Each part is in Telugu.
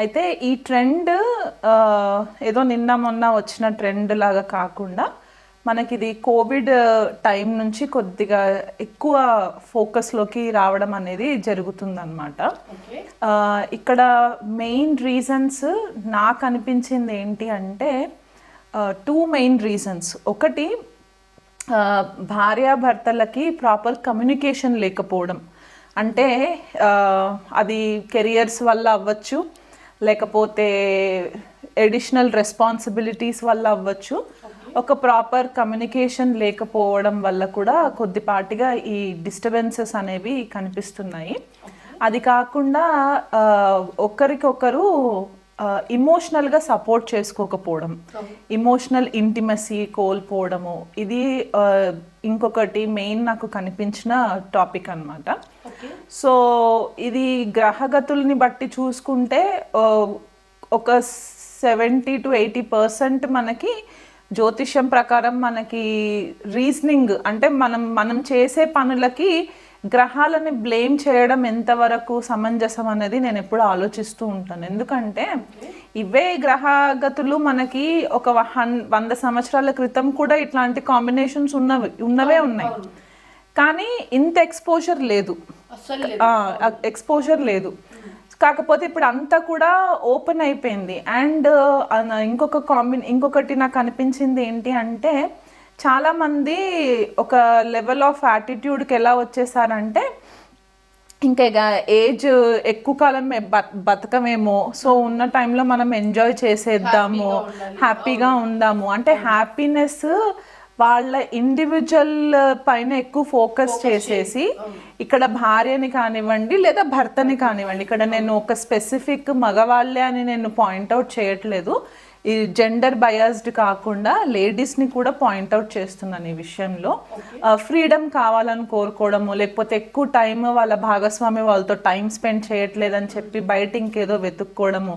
అయితే ఈ ట్రెండ్ ఏదో నిన్న మొన్న వచ్చిన ట్రెండ్ లాగా కాకుండా మనకి ఇది కోవిడ్ టైం నుంచి కొద్దిగా ఎక్కువ ఫోకస్లోకి రావడం అనేది జరుగుతుందన్నమాట. ఇక్కడ మెయిన్ రీజన్స్ నాకు అనిపించింది ఏంటి అంటే టూ మెయిన్ రీజన్స్. ఒకటి భార్యాభర్తలకి ప్రాపర్ కమ్యూనికేషన్ లేకపోవడం. అంటే అది కెరియర్స్ వల్ల అవ్వచ్చు లేకపోతే ఎడిషనల్ రెస్పాన్సిబిలిటీస్ వల్ల అవ్వచ్చు. ఒక ప్రాపర్ కమ్యూనికేషన్ లేకపోవడం వల్ల కూడా కొద్దిపాటిగా ఈ డిస్టర్బెన్సెస్ అనేవి కనిపిస్తున్నాయి. అది కాకుండా ఒకరికొకరు ఇమోషనల్గా సపోర్ట్ చేసుకోకపోవడం. ఇమోషనల్ ఇంటిమసీ కోల్పోవడము. ఇది ఇంకొకటి మెయిన్ నాకు కనిపించిన టాపిక్ అన్నమాట. సో ఇది గ్రహగతుల్ని బట్టి చూసుకుంటే ఒక సెవెంటీ టు ఎయిటీ పర్సెంట్ మనకి జ్యోతిష్యం ప్రకారం మనకి రీజనింగ్ అంటే మనం మనం చేసే పనులకి గ్రహాలని బ్లేమ్ చేయడం ఎంతవరకు సమంజసం అనేది నేను ఎప్పుడు ఆలోచిస్తూ ఉంటాను. ఎందుకంటే ఇవే గ్రహగతులు మనకి ఒక హన్ వంద సంవత్సరాల క్రితం కూడా ఇట్లాంటి కాంబినేషన్స్ ఉన్నవి ఉన్నవే ఉన్నాయి. కానీ ఇంత ఎక్స్పోజర్ లేదు. ఎక్స్పోజర్ లేదు. కాకపోతే ఇప్పుడు అంతా కూడా ఓపెన్ అయిపోయింది. అండ్ ఇంకొక కాంబిన్ ఇంకొకటి నాకు అనిపించింది ఏంటి అంటే చాలా మంది ఒక లెవెల్ ఆఫ్ యాటిట్యూడ్కి ఎలా వచ్చేసారంటే ఇంకా ఇక ఏజ్ ఎక్కువ కాలం బతకమేమో. సో ఉన్న టైంలో మనం ఎంజాయ్ చేసేద్దాము. హ్యాపీగా ఉందాము. అంటే హ్యాపీనెస్ వాళ్ళ ఇండివిజువల్ పైన ఎక్కువ ఫోకస్ చేసేసి ఇక్కడ భార్యని కానివ్వండి లేదా భర్తని కానివ్వండి. ఇక్కడ నేను ఒక స్పెసిఫిక్ మగవాళ్ళే అని నేను పాయింట్అవుట్ చేయట్లేదు. ఈ జెండర్ బయాస్డ్ కాకుండా లేడీస్ని కూడా పాయింట్అవుట్ చేస్తున్నాను ఈ విషయంలో. ఫ్రీడమ్ కావాలని కోరుకోవడము లేకపోతే ఎక్కువ టైం వాళ్ళ భాగస్వామి వాళ్ళతో టైం స్పెండ్ చేయట్లేదని చెప్పి బయట ఇంకేదో వెతుక్కోవడము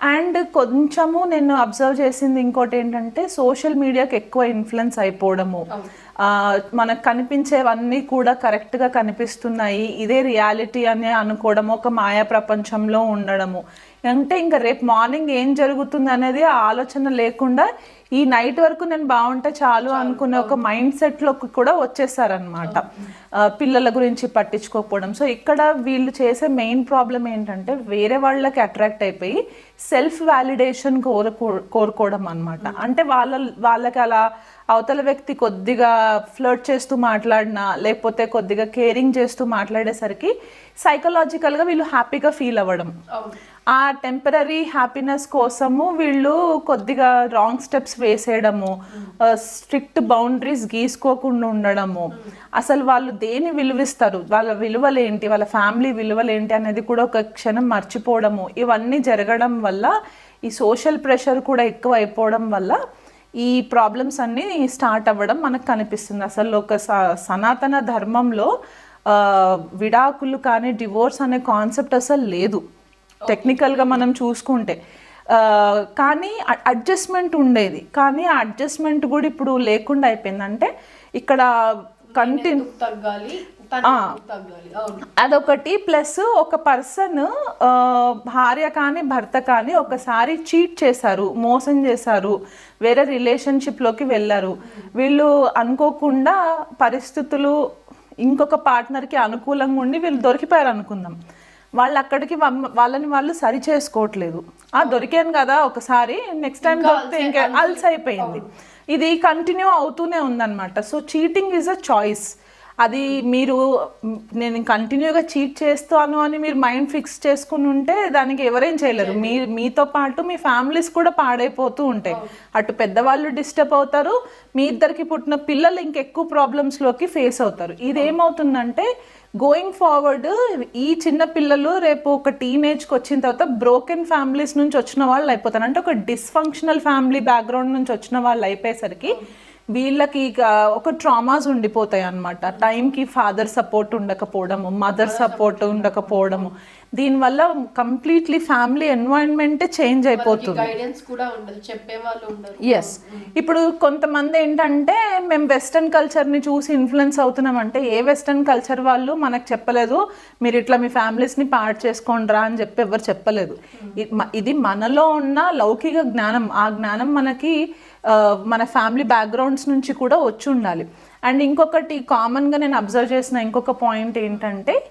అండ్ కొంచెము నేను అబ్జర్వ్ చేసింది ఇంకోటి ఏంటంటే సోషల్ మీడియాకి ఎక్కువ ఇన్ఫ్లుయెన్స్ అయిపోవడము. మనకు కనిపించేవన్నీ కూడా కరెక్ట్గా కనిపిస్తున్నాయి. ఇదే రియాలిటీ అని అనుకోవడము ఒక మాయా ప్రపంచంలో ఉండడము. అంటే ఇంకా రేపు మార్నింగ్ ఏం జరుగుతుంది అనేది ఆలోచన లేకుండా ఈ నైట్ వరకు నేను బాగుంటే చాలు అనుకునే ఒక మైండ్ సెట్లోకి కూడా వచ్చేసారనమాట పిల్లల గురించి పట్టించుకోకపోవడం. సో ఇక్కడ వీళ్ళు చేసే మెయిన్ ప్రాబ్లం ఏంటంటే వేరే వాళ్ళకి అట్రాక్ట్ అయిపోయి సెల్ఫ్ వ్యాలిడేషన్ కోరుకో కోరుకోవడం అనమాట అంటే వాళ్ళ వాళ్ళకి అలా అవతల వ్యక్తి కొద్దిగా ఫ్లర్ట్ చేస్తూ మాట్లాడినా లేకపోతే కొద్దిగా కేరింగ్ చేస్తూ మాట్లాడేసరికి సైకలాజికల్గా వీళ్ళు హ్యాపీగా ఫీల్ అవ్వడం. ఆ టెంపరీ హ్యాపీనెస్ కోసము వీళ్ళు కొద్దిగా రాంగ్ స్టెప్స్ వేసేయడము స్ట్రిక్ట్ బౌండరీస్ గీసుకోకుండా ఉండడము. అసలు వాళ్ళు దేని విలువిస్తారు? వాళ్ళ విలువలేంటి? వాళ్ళ ఫ్యామిలీ విలువలేంటి అనేది కూడా ఒక క్షణం మర్చిపోవడము. ఇవన్నీ జరగడం వల్ల ఈ సోషల్ ప్రెషర్ కూడా ఎక్కువ అయిపోవడం వల్ల ఈ ప్రాబ్లమ్స్ అన్నీ స్టార్ట్ అవ్వడం మనకు కనిపిస్తుంది. అసలు ఒక సనాతన ధర్మంలో విడాకులు కానీ డివోర్స్ అనే కాన్సెప్ట్ అసలు లేదు. టెక్నికల్గా మనం చూసుకుంటే. కానీ అడ్జస్ట్మెంట్ ఉండేది. కానీ ఆ అడ్జస్ట్మెంట్ కూడా ఇప్పుడు లేకుండా అయిపోయింది. అంటే ఇక్కడ కంటిన్యూ తగ్గాలి అదొకటి. ప్లస్ ఒక పర్సన్ భార్య కానీ భర్త కానీ ఒకసారి చీట్ చేశారు మోసం చేశారు వేరే రిలేషన్షిప్లోకి వెళ్ళారు. వీళ్ళు అనుకోకుండా పరిస్థితులు ఇంకొక పార్ట్నర్కి అనుకూలంగా ఉండి వీళ్ళు దొరికిపోయారు అనుకుందాం వాళ్ళు అక్కడికి వాళ్ళని వాళ్ళు సరి చేసుకోవట్లేదు. ఆ దొరికాను కదా ఒకసారి నెక్స్ట్ టైం దొరికితే ఇంకా అల్స్ అయిపోయింది ఇది కంటిన్యూ అవుతూనే ఉందన్నమాట. So cheating is a choice అది మీరు నేను కంటిన్యూగా చీట్ చేస్తాను అని మీరు మైండ్ ఫిక్స్ చేసుకుని ఉంటే దానికి ఎవరేం చేయలేరు. మీ మీతో పాటు మీ ఫ్యామిలీస్ కూడా పాడైపోతూ ఉంటాయి. అటు పెద్దవాళ్ళు డిస్టర్బ్ అవుతారు మీ ఇద్దరికి పుట్టిన పిల్లలు ఇంకెక్కువ ప్రాబ్లమ్స్లోకి ఫేస్ అవుతారు. ఇది ఏమవుతుందంటే గోయింగ్ ఫార్వర్డ్ ఈ చిన్న పిల్లలు రేపు ఒక టీనేజ్కి వచ్చిన తర్వాత బ్రోకెన్ ఫ్యామిలీస్ నుంచి వచ్చిన వాళ్ళు అయిపోతారు. అంటే ఒక డిస్ఫంక్షనల్ ఫ్యామిలీ బ్యాక్గ్రౌండ్ నుంచి వచ్చిన వాళ్ళు అయిపోయేసరికి వీళ్ళకి ఇక ఒక ట్రామాస్ ఉండిపోతాయి అనమాట టైంకి ఫాదర్ సపోర్ట్ ఉండకపోవడము మదర్ సపోర్ట్ ఉండకపోవడము. దీనివల్ల కంప్లీట్లీ ఫ్యామిలీ ఎన్వైరన్మెంటే చేంజ్ అయిపోతుంది. గైడెన్స్ కూడా ఉండదు ఉండరు. ఎస్ ఇప్పుడు కొంతమంది ఏంటంటే మేము వెస్ట్రన్ కల్చర్ని చూసి ఇన్ఫ్లుయెన్స్ అవుతున్నాం అంటే ఏ వెస్ట్రన్ కల్చర్ వాళ్ళు మనకు చెప్పలేదు మీరు ఇట్లా మీ ఫ్యామిలీస్ని పాడు చేసుకోండిరా అని చెప్పి ఎవరు చెప్పలేదు. మ- ఇది మనలో ఉన్న లౌకిక జ్ఞానం. ఆ జ్ఞానం మనకి మన ఫ్యామిలీ బ్యాక్గ్రౌండ్స్ నుంచి కూడా వచ్చి ఉండాలి. అండ్ ఇంకొకటి కామన్గా నేను అబ్జర్వ్ చేసిన ఇంకొక పాయింట్ ఏంటంటే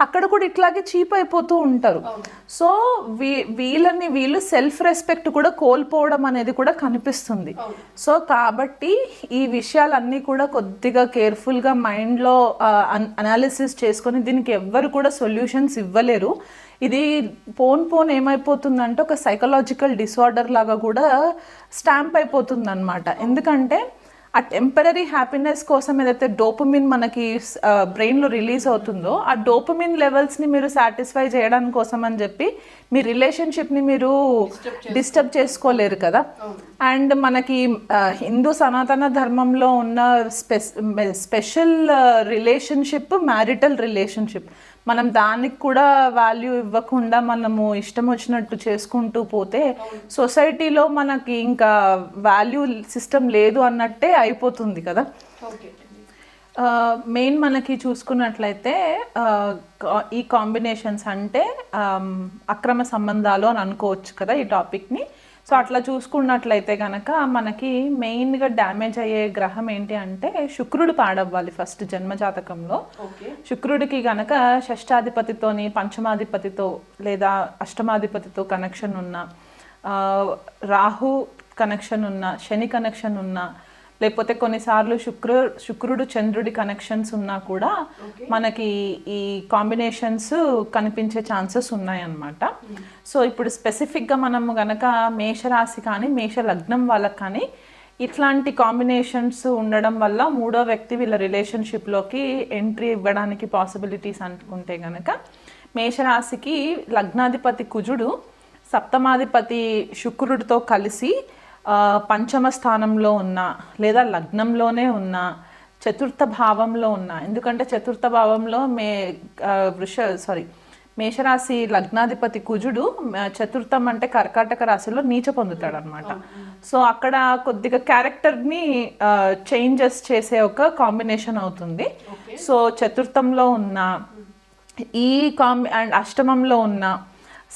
అక్కడ కూడా ఇట్లాగే చీప్ అయిపోతూ ఉంటారు. సో వీ వీళ్ళని వీళ్ళు సెల్ఫ్ రెస్పెక్ట్ కూడా కోల్పోవడం అనేది కూడా కనిపిస్తుంది. సో కాబట్టి ఈ విషయాలన్నీ కూడా కొద్దిగా కేర్ఫుల్గా మైండ్లో అనాలిసిస్ చేసుకొని దీనికి ఎవ్వరు కూడా సొల్యూషన్స్ ఇవ్వలేరు. ఇది పోన్ పోన్ ఏమైపోతుందంటే ఒక సైకలాజికల్ డిసార్డర్ లాగా కూడా స్టాంప్ అయిపోతుంది అనమాట ఎందుకంటే ఆ టెంపరీ హ్యాపీనెస్ కోసం ఏదైతే డోపమిన్ మనకి బ్రెయిన్లో రిలీజ్ అవుతుందో ఆ డోపమిన్ లెవెల్స్ని మీరు సాటిస్ఫై చేయడం కోసం అని చెప్పి మీ రిలేషన్షిప్ని మీరు డిస్టర్బ్ చేసుకోలేరు కదా? అండ్ మనకి హిందూ సనాతన ధర్మంలో ఉన్న స్పెస్ స్పెషల్ రిలేషన్షిప్ మ్యారిటల్ రిలేషన్షిప్ మనం దానికి కూడా వాల్యూ ఇవ్వకుండా మనము ఇష్టం వచ్చినట్టు చేసుకుంటూ పోతే సొసైటీలో మనకి ఇంకా వాల్యూ సిస్టమ్ లేదు అన్నట్టే అయిపోతుంది కదా. మెయిన్ మనకి చూసుకున్నట్లయితే ఈ కాంబినేషన్స్ అంటే అక్రమ సంబంధాలు అని అనుకోవచ్చు కదా ఈ టాపిక్ని సో అట్లా చూసుకున్నట్లయితే కనుక మనకి మెయిన్గా డ్యామేజ్ అయ్యే గ్రహం ఏంటి అంటే శుక్రుడు పాడవ్వాలి ఫస్ట్ జన్మజాతకంలో. శుక్రుడికి గనక షష్టాధిపతితోని పంచమాధిపతితో లేదా అష్టమాధిపతితో కనెక్షన్ ఉన్న రాహు కనెక్షన్ ఉన్న శని కనెక్షన్ ఉన్న లేకపోతే కొన్నిసార్లు శుక్రు శుక్రుడు చంద్రుడి కనెక్షన్స్ ఉన్నా కూడా మనకి ఈ కాంబినేషన్స్ కనిపించే ఛాన్సెస్ ఉన్నాయన్నమాట. సో ఇప్పుడు స్పెసిఫిక్గా మనము గనక మేషరాశి కానీ మేష లగ్నం వాళ్ళకి కానీ ఇట్లాంటి కాంబినేషన్స్ ఉండడం వల్ల మూడో వ్యక్తి వీళ్ళ రిలేషన్షిప్లోకి ఎంట్రీ ఇవ్వడానికి పాసిబిలిటీస్ అనుకుంటే గనక మేషరాశికి లగ్నాధిపతి కుజుడు సప్తమాధిపతి శుక్రుడితో కలిసి పంచమ స్థానంలో ఉన్న లేదా లగ్నంలోనే ఉన్న చతుర్థ భావంలో ఉన్న ఎందుకంటే చతుర్థ భావంలో మే వృష సారీ మేషరాశి లగ్నాధిపతి కుజుడు చతుర్థం అంటే కర్కాటక రాశిలో నీచ పొందుతాడు అనమాట సో అక్కడ కొద్దిగా క్యారెక్టర్ని చేంజెస్ చేసే ఒక కాంబినేషన్ అవుతుంది. సో చతుర్థంలో ఉన్న ఈ కాంబి అండ్ అష్టమంలో ఉన్న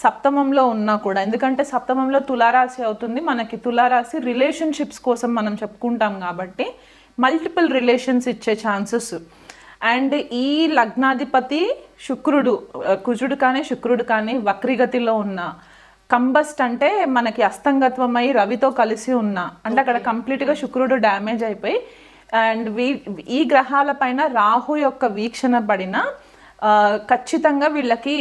సప్తమంలో ఉన్నా కూడా ఎందుకంటే సప్తమంలో తులారాశి అవుతుంది. మనకి తులారాశి రిలేషన్షిప్స్ కోసం మనం చెప్పుకుంటాం కాబట్టి మల్టిపుల్ రిలేషన్స్ ఇచ్చే ఛాన్సెస్ అండ్ ఈ లగ్నాధిపతి శుక్రుడు కుజుడు కానీ శుక్రుడు కానీ వక్రిగతిలో ఉన్న కంబస్ట్ అంటే మనకి అస్తంగత్వమై రవితో కలిసి ఉన్న అంటే అక్కడ కంప్లీట్గా శుక్రుడు డ్యామేజ్ అయిపోయి అండ్ వీ ఈ గ్రహాల పైన రాహు యొక్క వీక్షణ పడిన ఖచ్చితంగా వీళ్ళకి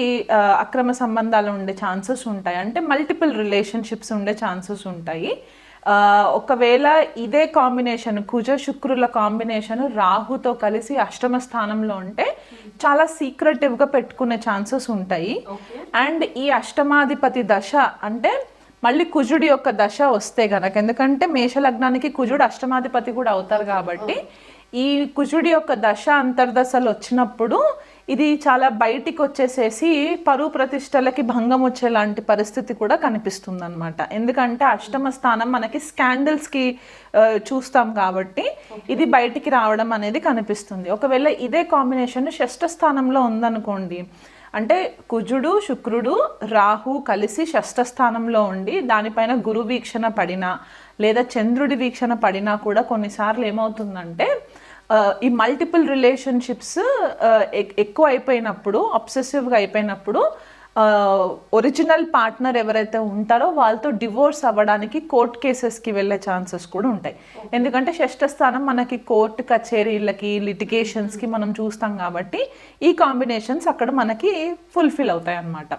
అక్రమ సంబంధాలు ఉండే ఛాన్సెస్ ఉంటాయి. అంటే మల్టిపుల్ రిలేషన్షిప్స్ ఉండే ఛాన్సెస్ ఉంటాయి. ఒకవేళ ఇదే కాంబినేషన్ కుజ శుక్రుల కాంబినేషన్ రాహుతో కలిసి అష్టమ స్థానంలో ఉంటే చాలా సీక్రెటివ్గా పెట్టుకునే ఛాన్సెస్ ఉంటాయి. అండ్ ఈ అష్టమాధిపతి దశ అంటే మళ్ళీ కుజుడి యొక్క దశ వస్తే గనక ఎందుకంటే మేష లగ్నానికి కుజుడు అష్టమాధిపతి కూడా అవుతారు కాబట్టి ఈ కుజుడి యొక్క దశ అంతర్దశలు వచ్చినప్పుడు ఇది చాలా బయటికి వచ్చేసేసి పరువు ప్రతిష్టలకి భంగం వచ్చేలాంటి పరిస్థితి కూడా కనిపిస్తుంది అనమాట ఎందుకంటే అష్టమ స్థానం మనకి స్కాండల్స్కి చూస్తాం కాబట్టి ఇది బయటికి రావడం అనేది కనిపిస్తుంది. ఒకవేళ ఇదే కాంబినేషన్ షష్ఠ స్థానంలో ఉందనుకోండి అంటే కుజుడు శుక్రుడు రాహు కలిసి షష్ఠ స్థానంలో ఉండి దానిపైన గురు వీక్షణ పడినా లేదా చంద్రుడి వీక్షణ పడినా కూడా కొన్నిసార్లు ఏమవుతుందంటే ఈ మల్టిపుల్ రిలేషన్షిప్స్ ఎక్కువ అయిపోయినప్పుడు అబ్సెసివ్గా అయిపోయినప్పుడు ఒరిజినల్ పార్ట్నర్ ఎవరైతే ఉంటారో వాళ్ళతో డివోర్స్ అవ్వడానికి కోర్ట్ కేసెస్కి వెళ్ళే ఛాన్సెస్ కూడా ఉంటాయి. ఎందుకంటే స్థానం మనకి కోర్టు కచేరీలకి లిటిగేషన్స్కి మనం చూస్తాం కాబట్టి ఈ కాంబినేషన్స్ అక్కడ మనకి ఫుల్ఫిల్ అవుతాయి అన్నమాట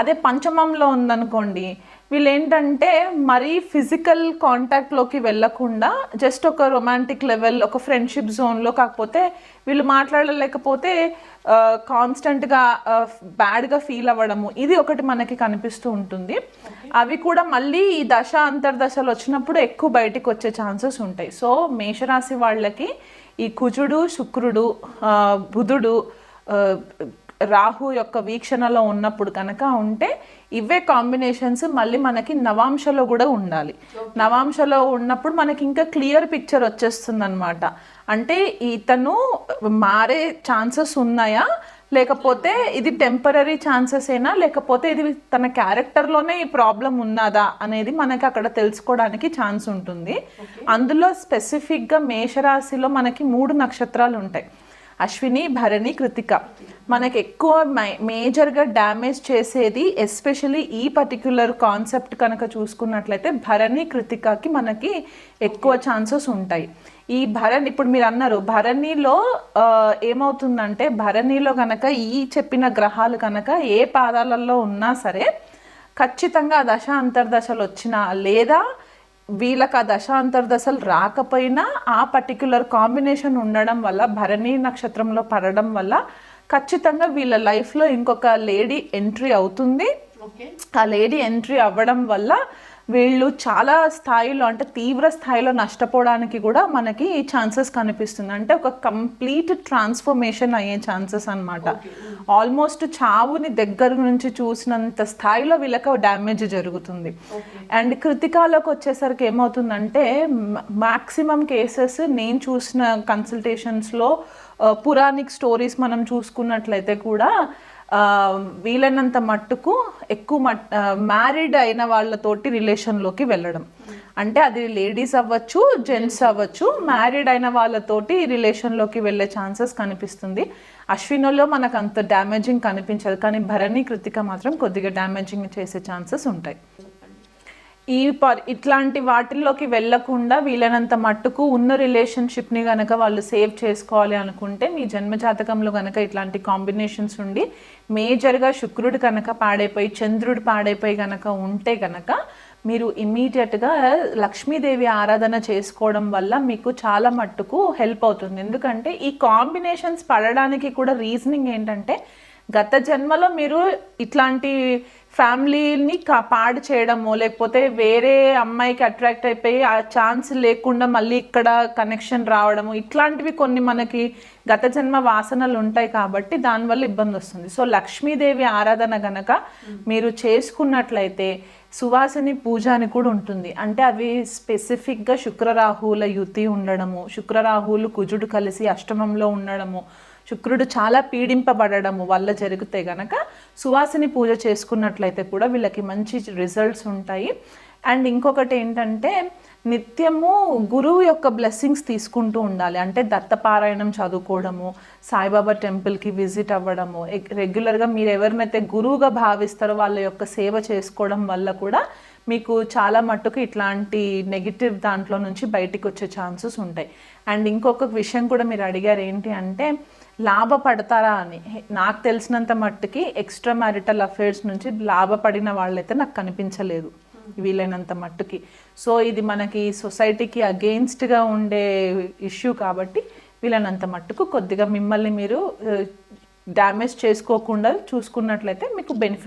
అదే పంచమంలో ఉందనుకోండి వీళ్ళు ఏంటంటే మరీ ఫిజికల్ కాంటాక్ట్లోకి వెళ్ళకుండా జస్ట్ ఒక రొమాంటిక్ లెవెల్ ఒక ఫ్రెండ్షిప్ జోన్లో కాకపోతే వీళ్ళు మాట్లాడలేకపోతే కాన్స్టెంట్గా బ్యాడ్గా ఫీల్ అవ్వడము ఇది ఒకటి మనకి కనిపిస్తూ ఉంటుంది. అవి కూడా మళ్ళీ ఈ దశ అంతర్దశలు వచ్చినప్పుడు ఎక్కువ బయటికి వచ్చే ఛాన్సెస్ ఉంటాయి. సో మేషరాశి వాళ్ళకి ఈ కుజుడు శుక్రుడు బుధుడు రాహు యొక్క వీక్షణలో ఉన్నప్పుడు కనుక ఉంటే ఇవే కాంబినేషన్స్ మళ్ళీ మనకి నవాంశలో కూడా ఉండాలి. నవాంశలో ఉన్నప్పుడు మనకి ఇంకా క్లియర్ పిక్చర్ వచ్చేస్తుంది అనమాట అంటే ఇతను మారే ఛాన్సెస్ ఉన్నాయా? లేకపోతే ఇది టెంపరీ ఛాన్సెస్ అయినా లేకపోతే ఇది తన క్యారెక్టర్లోనే ఈ ప్రాబ్లం ఉన్నదా? అనేది మనకి అక్కడ తెలుసుకోవడానికి ఛాన్స్ ఉంటుంది. అందులో స్పెసిఫిక్గా మేషరాశిలో మనకి మూడు నక్షత్రాలు ఉంటాయి. అశ్విని భరణి కృతిక. మనకి ఎక్కువ మే- మేజర్గా డ్యామేజ్ చేసేది ఎస్పెషలీ ఈ పర్టిక్యులర్ కాన్సెప్ట్ కనుక చూసుకున్నట్లయితే భరణి కృతికకి మనకి ఎక్కువ ఛాన్సెస్ ఉంటాయి. ఈ భరణి ఇప్పుడు మీరు అన్నారు భరణిలో ఏమవుతుందంటే భరణిలో కనుక ఈ చెప్పిన గ్రహాలు కనుక ఏ పాదాలలో ఉన్నా సరే ఖచ్చితంగా దశ అంతర్దశలు వచ్చినా లేదా వీళ్ళకి ఆ దశ అంతర్దశలు రాకపోయినా ఆ పర్టిక్యులర్ కాంబినేషన్ ఉండడం వల్ల భరణి నక్షత్రంలో పడడం వల్ల ఖచ్చితంగా వీళ్ళ లైఫ్లో ఇంకొక లేడీ ఎంట్రీ అవుతుంది. ఓకే ఆ లేడీ ఎంట్రీ అవ్వడం వల్ల వీళ్ళు చాలా స్థాయిలో అంటే తీవ్ర స్థాయిలో నష్టపోవడానికి కూడా మనకి ఛాన్సెస్ కనిపిస్తుంది. అంటే ఒక కంప్లీట్ ట్రాన్స్ఫర్మేషన్ అయ్యే ఛాన్సెస్ అన్నమాట. ఆల్మోస్ట్ చావుని దగ్గర నుంచి చూసినంత స్థాయిలో వీళ్ళకి డ్యామేజ్ జరుగుతుంది. అండ్ కృతికాలోకి వచ్చేసరికి ఏమవుతుందంటే మాక్సిమం కేసెస్ నేను చూసిన కన్సల్టేషన్స్లో పురాణిక్ స్టోరీస్ మనం చూసుకున్నట్లయితే కూడా వీలైనంత మట్టుకు ఎక్కువ మట్ మ్యారీడ్ అయిన వాళ్ళతోటి రిలేషన్లోకి వెళ్ళడం. అంటే అది లేడీస్ అవ్వచ్చు జెంట్స్ అవ్వచ్చు మ్యారీడ్ అయిన వాళ్ళతోటి రిలేషన్లోకి వెళ్ళే ఛాన్సెస్ కనిపిస్తుంది. అశ్వినులో మనకు అంత డ్యామేజింగ్ కనిపించదు కానీ భరణి కృతిక మాత్రం కొద్దిగా డ్యామేజింగ్ చేసే ఛాన్సెస్ ఉంటాయి. ఈ పర్ ఇట్లాంటి వాటిల్లోకి వెళ్ళకుండా వీలైనంత మట్టుకు ఉన్న రిలేషన్షిప్ని కనుక వాళ్ళు సేవ్ చేసుకోవాలి అనుకుంటే మీ జన్మజాతకంలో కనుక ఇట్లాంటి కాంబినేషన్స్ ఉండి మేజర్గా శుక్రుడు కనుక పాడైపోయి చంద్రుడు పాడైపోయి కనుక ఉంటే కనుక మీరు ఇమ్మీడియట్గా లక్ష్మీదేవి ఆరాధన చేసుకోవడం వల్ల మీకు చాలా మట్టుకు హెల్ప్ అవుతుంది. ఎందుకంటే ఈ కాంబినేషన్స్ పడడానికి కూడా రీజనింగ్ ఏంటంటే గత జన్మలో మీరు ఇట్లాంటి ఫ్యామిలీని కా పాడు చేయడము లేకపోతే వేరే అమ్మాయికి అట్రాక్ట్ అయిపోయి ఆ ఛాన్స్ లేకుండా మళ్ళీ ఇక్కడ కనెక్షన్ రావడము ఇట్లాంటివి కొన్ని మనకి గత జన్మ వాసనలు ఉంటాయి కాబట్టి దానివల్ల ఇబ్బంది వస్తుంది. సో లక్ష్మీదేవి ఆరాధన గనక మీరు చేసుకున్నట్లయితే సువాసిని పూజ అని కూడా ఉంటుంది. అంటే అవి స్పెసిఫిక్గా శుక్రరాహువుల యుతి ఉండడము శుక్రరాహువులు కుజుడు కలిసి అష్టమంలో ఉండడము శుక్రుడు చాలా పీడింపబడము వల్ల జరిగితే గనక సువాసిని పూజ చేసుకున్నట్లయితే కూడా వీళ్ళకి మంచి రిజల్ట్స్ ఉంటాయి. అండ్ ఇంకొకటి ఏంటంటే నిత్యము గురువు యొక్క బ్లెస్సింగ్స్ తీసుకుంటూ ఉండాలి. అంటే దత్తపారాయణం చదువుకోవడము సాయిబాబా టెంపుల్కి విజిట్ అవ్వడము రెగ్యులర్గా మీరు ఎవరినైతే గురువుగా భావిస్తారో వాళ్ళ యొక్క సేవ చేసుకోవడం వల్ల కూడా మీకు చాలా మట్టుకు ఇట్లాంటి నెగిటివ్ దాంట్లో నుంచి బయటికి వచ్చే ఛాన్సెస్ ఉంటాయి. అండ్ ఇంకొక విషయం కూడా మీరు అడిగారు ఏంటి అంటే లాభపడతారా అని. నాకు తెలిసినంత మట్టుకి ఎక్స్ట్రా మ్యారిటల్ అఫైర్స్ నుంచి లాభపడిన వాళ్ళైతే నాకు కనిపించలేదు వీలైనంత మట్టుకి. సో ఇది మనకి సొసైటీకి అగెయిన్స్ట్గా ఉండే ఇష్యూ కాబట్టి వీలైనంత మట్టుకు కొద్దిగా మిమ్మల్ని మీరు డ్యామేజ్ చేసుకోకుండా చూసుకున్నట్లయితే మీకు బెనిఫిట్